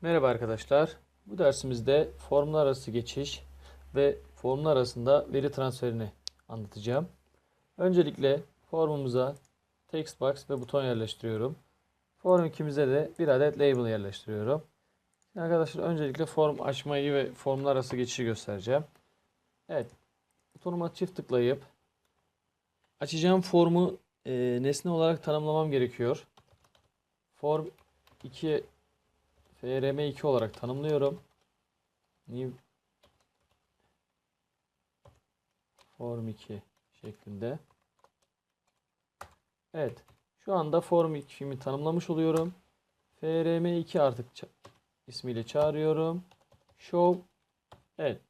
Merhaba arkadaşlar. Bu dersimizde formlar arası geçiş ve formlar arasında veri transferini anlatacağım. Öncelikle formumuza text box ve buton yerleştiriyorum. Form 2'mize de bir adet label yerleştiriyorum. Arkadaşlar öncelikle form açmayı ve formlar arası geçişi göstereceğim. Evet. Butonuma çift tıklayıp açacağım formu e, nesne olarak tanımlamam gerekiyor. Form 2 FRM2 olarak tanımlıyorum. New Form 2 şeklinde. Evet. Şu anda Form 2'mi tanımlamış oluyorum. FRM2 artık ismiyle çağırıyorum. Show. Evet.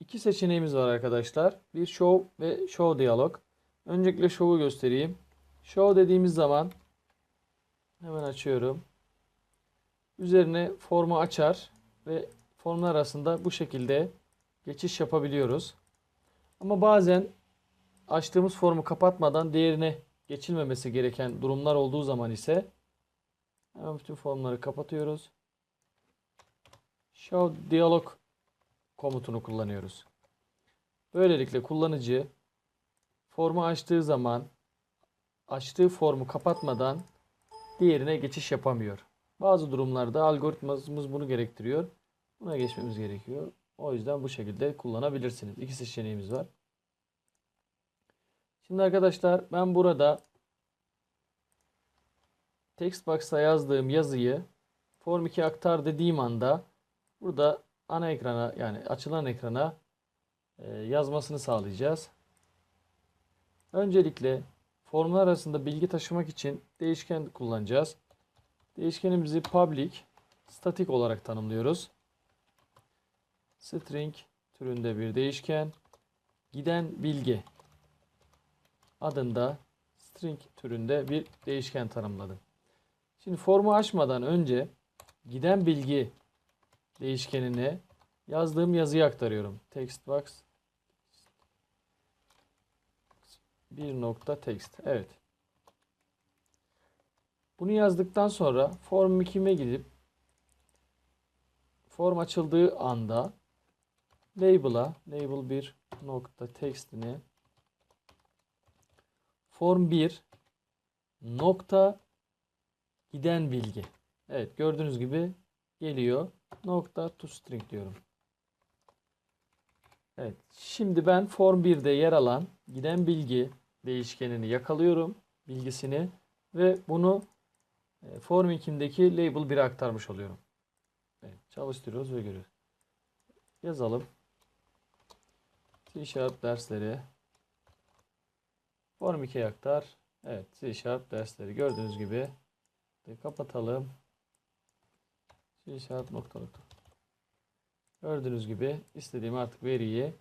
İki seçeneğimiz var arkadaşlar. Bir show ve show diyalog. Öncelikle show'u göstereyim. Show dediğimiz zaman hemen açıyorum üzerine formu açar ve formlar arasında bu şekilde geçiş yapabiliyoruz. Ama bazen açtığımız formu kapatmadan diğerine geçilmemesi gereken durumlar olduğu zaman ise hemen bütün formları kapatıyoruz. Show Dialog komutunu kullanıyoruz. Böylelikle kullanıcı formu açtığı zaman açtığı formu kapatmadan diğerine geçiş yapamıyor. Bazı durumlarda algoritmamız bunu gerektiriyor. Buna geçmemiz gerekiyor. O yüzden bu şekilde kullanabilirsiniz. İki seçeneğimiz var. Şimdi arkadaşlar ben burada text box'a yazdığım yazıyı form 2 aktar dediğim anda burada ana ekrana yani açılan ekrana e, yazmasını sağlayacağız. Öncelikle formlar arasında bilgi taşımak için değişken kullanacağız. Değişkenimizi public, static olarak tanımlıyoruz. String türünde bir değişken. Giden bilgi adında string türünde bir değişken tanımladım. Şimdi formu açmadan önce giden bilgi değişkenine yazdığım yazıyı aktarıyorum. Text box bir nokta text. Evet. Bunu yazdıktan sonra form 2'me gidip form açıldığı anda label'a label 1 nokta text'ini form 1 nokta giden bilgi. Evet gördüğünüz gibi geliyor. Nokta to string diyorum. Evet. Şimdi ben form 1'de yer alan giden bilgi değişkenini yakalıyorum. Bilgisini ve bunu Form 2'ndeki label 1'e aktarmış oluyorum. Evet, çalıştırıyoruz ve görüyoruz. Yazalım. C Sharp dersleri Form 2'ye aktar. Evet, C Sharp dersleri gördüğünüz gibi. De kapatalım. C Sharp nokta nokta. Gördüğünüz gibi istediğim artık veriyi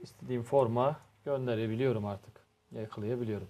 istediğim forma gönderebiliyorum artık. Yakalayabiliyorum.